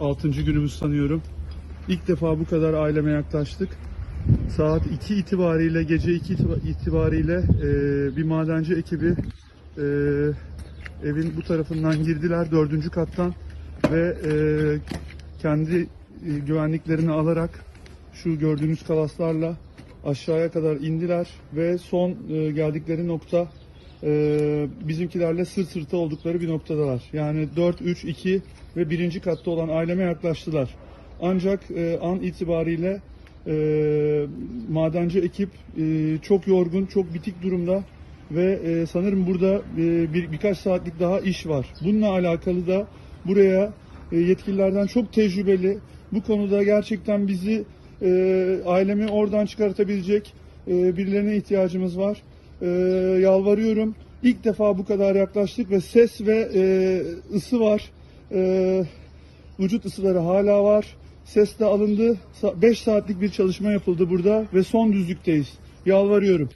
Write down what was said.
6. günümüz sanıyorum. İlk defa bu kadar aileme yaklaştık. Saat 2 itibariyle, gece 2 itiba- itibariyle e, bir madenci ekibi e, evin bu tarafından girdiler, dördüncü kattan ve e, kendi e, güvenliklerini alarak şu gördüğünüz kalaslarla aşağıya kadar indiler ve son e, geldikleri nokta e, bizimkilerle sırt sırta oldukları bir noktadalar. Yani 4, 3, 2 ve birinci katta olan aileme yaklaştılar. Ancak e, an itibariyle e, madenci ekip e, çok yorgun, çok bitik durumda ve e, sanırım burada e, bir, birkaç saatlik daha iş var. Bununla alakalı da buraya e, yetkililerden çok tecrübeli, bu konuda gerçekten bizi e, ailemi oradan çıkartabilecek e, birilerine ihtiyacımız var. E, yalvarıyorum. İlk defa bu kadar yaklaştık ve ses ve e, ısı var. E, vücut ısıları hala var. Ses de alındı. 5 saatlik bir çalışma yapıldı burada ve son düzlükteyiz. Yalvarıyorum.